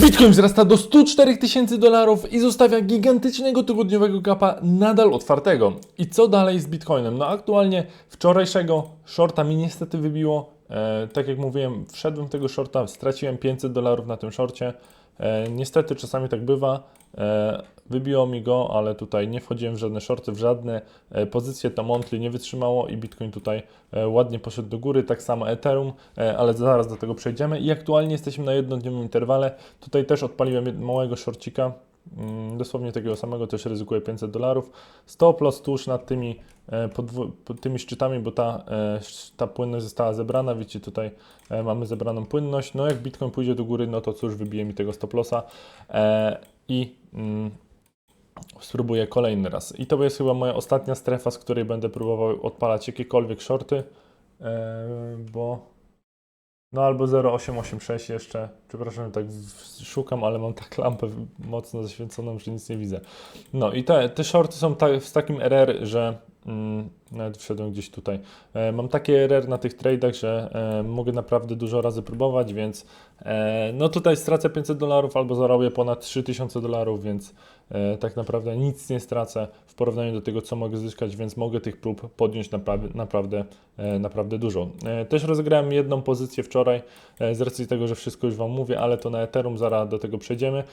Bitcoin wzrasta do 104 tysięcy dolarów i zostawia gigantycznego tygodniowego gapa nadal otwartego. I co dalej z Bitcoinem? No aktualnie wczorajszego shorta mi niestety wybiło. E, tak jak mówiłem, wszedłem tego shorta, straciłem 500 dolarów na tym shorcie. E, niestety czasami tak bywa. E, wybiło mi go, ale tutaj nie wchodziłem w żadne shorty, w żadne e, pozycje. To monthly nie wytrzymało i Bitcoin tutaj ładnie poszedł do góry. Tak samo Ethereum, ale zaraz do tego przejdziemy. I aktualnie jesteśmy na jednodniowym interwale. Tutaj też odpaliłem małego shorcika. Mm, Dosłownie takiego samego też ryzykuję 500 dolarów. Stop loss tuż nad tymi, e, pod tymi szczytami, bo ta, e, ta płynność została zebrana. Widzicie, tutaj e, mamy zebraną płynność. No jak Bitcoin pójdzie do góry, no to cóż, wybije mi tego stop lossa i mm, spróbuję kolejny raz. I to jest chyba moja ostatnia strefa, z której będę próbował odpalać jakiekolwiek shorty, bo no albo 0,886 jeszcze. Przepraszam, tak szukam, ale mam tak lampę mocno zaświęconą, że nic nie widzę. No i te, te shorty są ta, z takim RR, że mm, nawet wszedłem gdzieś tutaj. E, mam takie RR na tych tradeach, że e, mogę naprawdę dużo razy próbować, więc e, no tutaj stracę 500 dolarów albo zarobię ponad 3000 dolarów, więc tak naprawdę nic nie stracę w porównaniu do tego, co mogę zyskać, więc mogę tych prób podjąć naprawdę, naprawdę, naprawdę dużo. Też rozegrałem jedną pozycję wczoraj, z racji tego, że wszystko już Wam mówię, ale to na Ethereum, zaraz do tego przejdziemy.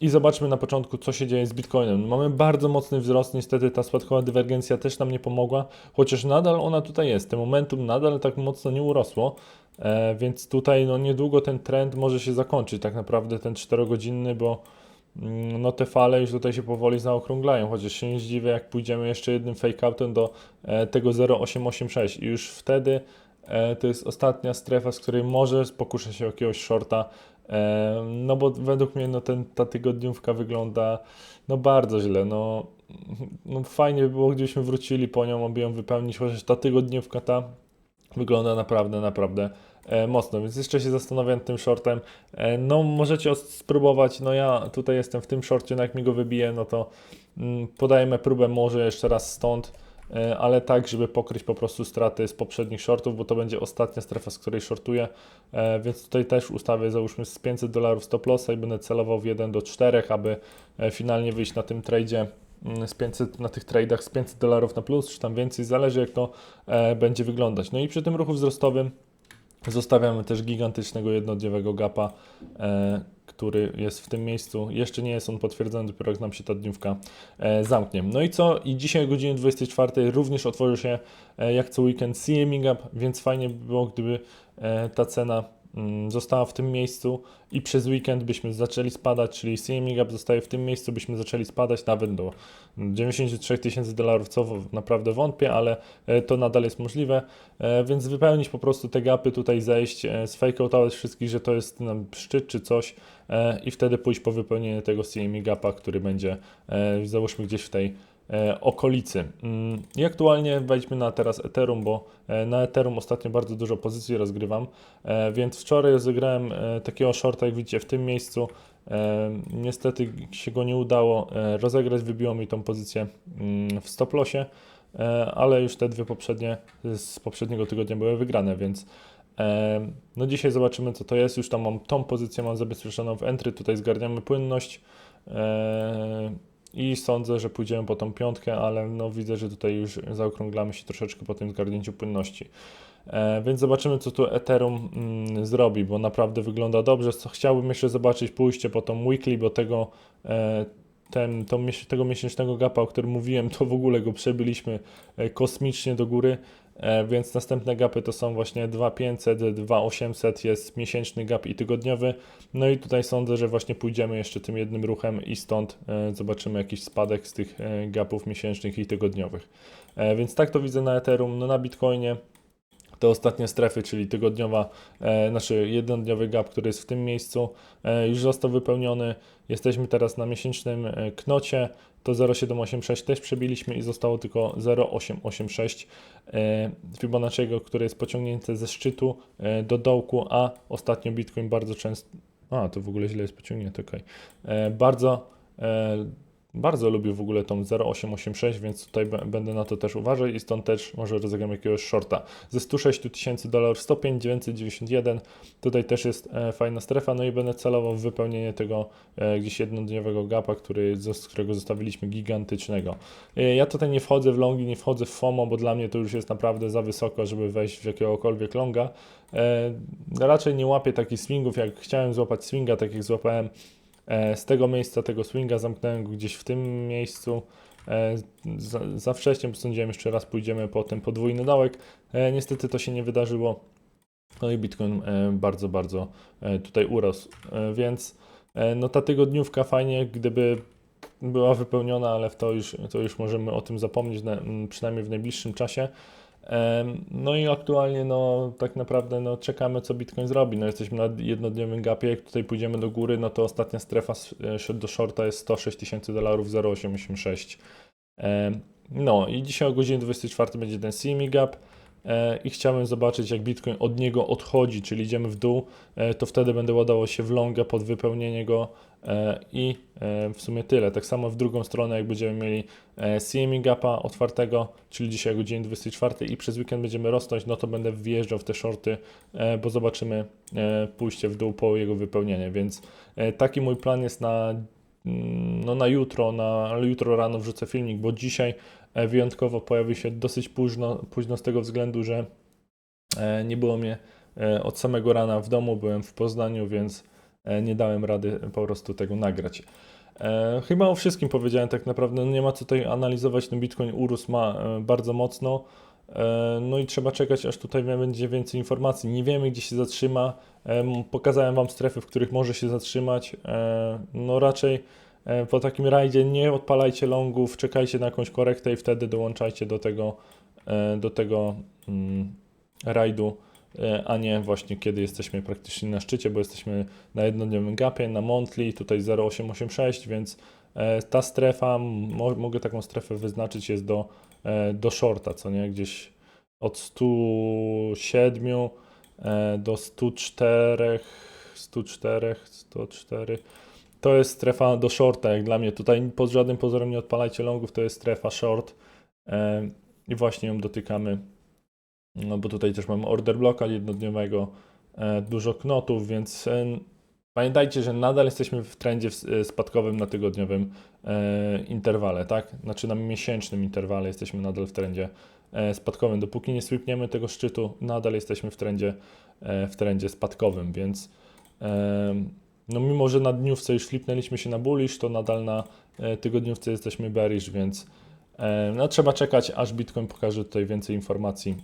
I zobaczmy na początku, co się dzieje z Bitcoinem. Mamy bardzo mocny wzrost, niestety ta spadkowa dywergencja też nam nie pomogła, chociaż nadal ona tutaj jest. Ten momentum nadal tak mocno nie urosło, e, więc tutaj no, niedługo ten trend może się zakończyć, tak naprawdę ten 4-godzinny, bo mm, no, te fale już tutaj się powoli zaokrąglają, chociaż się nie zdziwię, jak pójdziemy jeszcze jednym fake-outem do e, tego 0,886 i już wtedy e, to jest ostatnia strefa, z której może pokuszę się jakiegoś shorta, No bo według mnie no, ten, ta tygodniówka wygląda no bardzo źle. No, no fajnie by było, gdybyśmy wrócili po nią, aby ją wypełnić, chociaż ta tygodniówka ta wygląda naprawdę, naprawdę e, mocno, więc jeszcze się zastanawiam tym shortem. E, no możecie spróbować, no ja tutaj jestem w tym shorcie, no jak mi go wybije, no to mm, podajemy próbę może jeszcze raz stąd, ale tak, żeby pokryć po prostu straty z poprzednich shortów, bo to będzie ostatnia strefa, z której shortuję, e, więc tutaj też ustawię załóżmy z 500 dolarów stop lossa i będę celował w 1 do 4, aby e, finalnie wyjść na tym tradzie mm, z 500, na tych tradach z 500 dolarów na plus, czy tam więcej, zależy jak to e, będzie wyglądać. No i przy tym ruchu wzrostowym zostawiamy też gigantycznego jednodniowego gapa, e, który jest w tym miejscu. Jeszcze nie jest on potwierdzony, dopiero jak nam się ta dniówka e, zamknie. No i co? I dzisiaj o godzinie 24 również otworzy się e, jak co weekend CME Gap, więc fajnie by było, gdyby e, ta cena została w tym miejscu i przez weekend byśmy zaczęli spadać, czyli CME Gap zostaje w tym miejscu, byśmy zaczęli spadać nawet do 93 tysięcy dolarów, co naprawdę wątpię, ale e, to nadal jest możliwe, e, więc wypełnić po prostu te gapy, tutaj zejść, e, sfejkołtować wszystkich, że to jest nam szczyt czy coś i wtedy pójść po wypełnienie tego CME Gapa, który będzie załóżmy gdzieś w tej okolicy. Mm, I aktualnie wejdźmy na teraz Ethereum, bo e, na Ethereum ostatnio bardzo dużo pozycji rozgrywam, e, więc wczoraj rozegrałem e, takiego shorta, jak widzicie, w tym miejscu. E, Niestety się go nie udało e, rozegrać, wybiło mi tą pozycję mm, w stop lossie, e, ale już te dwie poprzednie z poprzedniego tygodnia były wygrane, więc e, no dzisiaj zobaczymy co to jest. Już tam mam tą pozycję mam zabezpieczoną w entry, tutaj zgarniamy płynność e, i sądzę, że pójdziemy po tą piątkę, ale no widzę, że tutaj już zaokrąglamy się troszeczkę po tym zgarnięciu płynności. E, więc zobaczymy, co tu Ethereum mm, zrobi, bo naprawdę wygląda dobrze. Co chciałbym jeszcze zobaczyć pójście po tą weekly, bo tego, e, ten, tego miesięcznego gapa, o którym mówiłem, to w ogóle go przebyliśmy e, kosmicznie do góry. E, więc następne gapy to są właśnie 2500, 2800 jest miesięczny gap i tygodniowy. No i tutaj sądzę, że właśnie pójdziemy jeszcze tym jednym ruchem i stąd e, zobaczymy jakiś spadek z tych e, gapów miesięcznych i tygodniowych. Więc tak to widzę na Ethereum, no na Bitcoinie te ostatnie strefy, czyli tygodniowa, e, znaczy jednodniowy gap, który jest w tym miejscu, e, już został wypełniony. Jesteśmy teraz na miesięcznym e, knocie. To 0,786 też przebiliśmy i zostało tylko 0,886 e, Fibonacciego, które jest pociągnięte ze szczytu e, do dołku, a ostatnio Bitcoin bardzo często. A, to w ogóle źle jest pociągnięte. E, Bardzo bardzo lubię w ogóle tą 0886, więc tutaj będę na to też uważał i stąd też może rozegram jakiegoś shorta. Ze 106 tysięcy dolarów 105 991, tutaj też jest e, fajna strefa, no i będę celował w wypełnienie tego e, gdzieś jednodniowego gapa, który, z którego zostawiliśmy gigantycznego. E, ja tutaj nie wchodzę w longi, nie wchodzę w FOMO, bo dla mnie to już jest naprawdę za wysoko, żeby wejść w jakiegokolwiek longa. E, raczej nie łapię takich swingów, jak chciałem złapać swinga, tak jak złapałem z tego miejsca, tego swinga, zamknąłem go gdzieś w tym miejscu. E, za, za wcześnie, bo sądziłem jeszcze raz pójdziemy po ten podwójny dołek. E, niestety to się nie wydarzyło. No i Bitcoin e, bardzo, bardzo e, tutaj urósł. E, więc e, no ta tygodniówka fajnie, gdyby była wypełniona, ale w to już, to już możemy o tym zapomnieć, przynajmniej w najbliższym czasie. No i aktualnie no tak naprawdę no czekamy co Bitcoin zrobi. No jesteśmy na jednodniowym gapie, jak tutaj pójdziemy do góry, no to ostatnia strefa e, do shorta jest 106 tysięcy dolarów 0,86. Em, No i dzisiaj o godzinie 24 będzie ten CME gap i chciałem zobaczyć jak Bitcoin od niego odchodzi, czyli idziemy w dół, e, to wtedy będę ładował się w longa pod wypełnienie go e, i e, w sumie tyle. Tak samo w drugą stronę jak będziemy mieli e, CME gapa otwartego, czyli dzisiaj godzinie 24 i przez weekend będziemy rosnąć, no to będę wjeżdżał w te shorty, e, bo zobaczymy e, pójście w dół po jego wypełnienie, więc e, taki mój plan jest na mm, no na jutro, na jutro rano wrzucę filmik, bo dzisiaj e, wyjątkowo pojawił się dosyć późno, późno z tego względu, że e, nie było mnie e, od samego rana w domu, byłem w Poznaniu, więc e, nie dałem rady po prostu tego nagrać. E, chyba o wszystkim powiedziałem tak naprawdę, no nie ma co tutaj analizować, ten Bitcoin urósł ma e, bardzo mocno, e, no i trzeba czekać aż tutaj będzie więcej informacji. Nie wiemy gdzie się zatrzyma, e, pokazałem Wam strefy, w których może się zatrzymać, e, no raczej e, po takim rajdzie nie odpalajcie longów, czekajcie na jakąś korektę i wtedy dołączajcie do tego, e, do tego mm, rajdu, e, a nie właśnie kiedy jesteśmy praktycznie na szczycie, bo jesteśmy na jednodniowym gapie, na monthly, tutaj 0,886, więc e, ta strefa, mo, mogę taką strefę wyznaczyć, jest do, e, do shorta, co nie, gdzieś od 107 e, do 104, 104, 104. To jest strefa do shorta, jak dla mnie. Tutaj pod żadnym pozorem nie odpalajcie longów, to jest strefa short i właśnie ją dotykamy. No bo tutaj też mamy order bloka jednodniowego, e, dużo knotów, więc e, pamiętajcie, że nadal jesteśmy w trendzie e, spadkowym na tygodniowym interwale, tak? Znaczy na miesięcznym interwale jesteśmy nadal w trendzie spadkowym. Dopóki nie sweepniemy tego szczytu, nadal jesteśmy w trendzie, w trendzie spadkowym, więc no mimo, że na dniówce już flipnęliśmy się na bullish, to nadal na e, tygodniówce jesteśmy bearish, więc e, no, trzeba czekać, aż Bitcoin pokaże tutaj więcej informacji.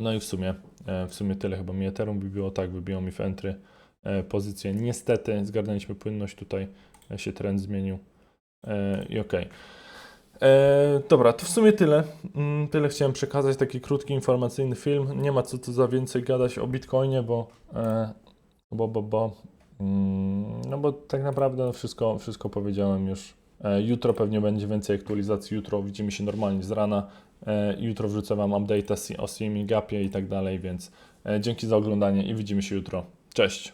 No i w sumie, e, w sumie tyle chyba mi Ethereum wybiło, tak, wybiło mi w entry pozycję. Niestety zgarnęliśmy płynność, tutaj się trend zmienił i okej. E, Dobra, to w sumie tyle. Mm, Tyle chciałem przekazać, taki krótki, informacyjny film. Nie ma co tu za więcej gadać o Bitcoinie, bo, e, bo, bo, bo, no bo tak naprawdę wszystko, wszystko powiedziałem już. E, Jutro pewnie będzie więcej aktualizacji. Jutro widzimy się normalnie z rana. E, Jutro wrzucę Wam update o CME Gapie i tak dalej, więc e, dzięki za oglądanie i widzimy się jutro. Cześć!